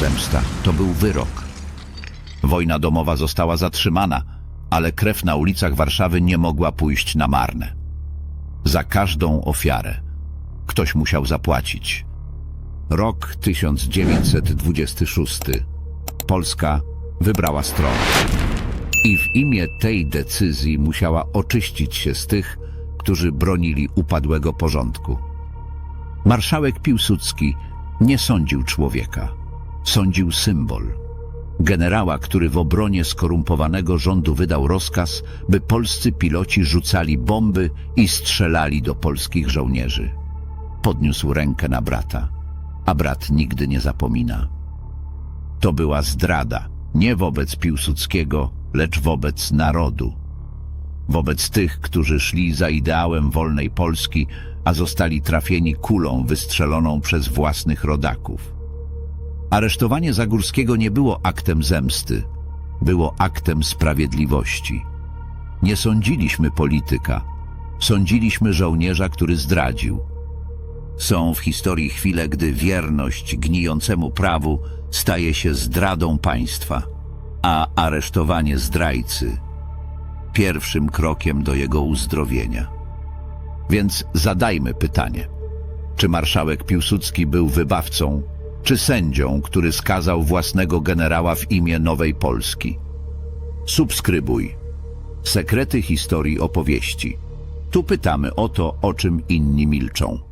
zemsta, to był wyrok. Wojna domowa została zatrzymana, ale krew na ulicach Warszawy nie mogła pójść na marne. Za każdą ofiarę ktoś musiał zapłacić. Rok 1926. Polska wybrała stronę. I w imię tej decyzji musiała oczyścić się z tych, którzy bronili upadłego porządku. Marszałek Piłsudski nie sądził człowieka, sądził symbol. Generała, który w obronie skorumpowanego rządu wydał rozkaz, by polscy piloci rzucali bomby i strzelali do polskich żołnierzy. Podniósł rękę na brata, a brat nigdy nie zapomina. To była zdrada, nie wobec Piłsudskiego, lecz wobec narodu. Wobec tych, którzy szli za ideałem wolnej Polski, a zostali trafieni kulą wystrzeloną przez własnych rodaków. Aresztowanie Zagórskiego nie było aktem zemsty, było aktem sprawiedliwości. Nie sądziliśmy polityka, sądziliśmy żołnierza, który zdradził. Są w historii chwile, gdy wierność gnijącemu prawu staje się zdradą państwa, a aresztowanie zdrajcy pierwszym krokiem do jego uzdrowienia. Więc zadajmy pytanie: czy marszałek Piłsudski był wybawcą, czy sędzią, który skazał własnego generała w imię Nowej Polski? Subskrybuj. Sekrety historii opowieści. Tu pytamy o to, o czym inni milczą.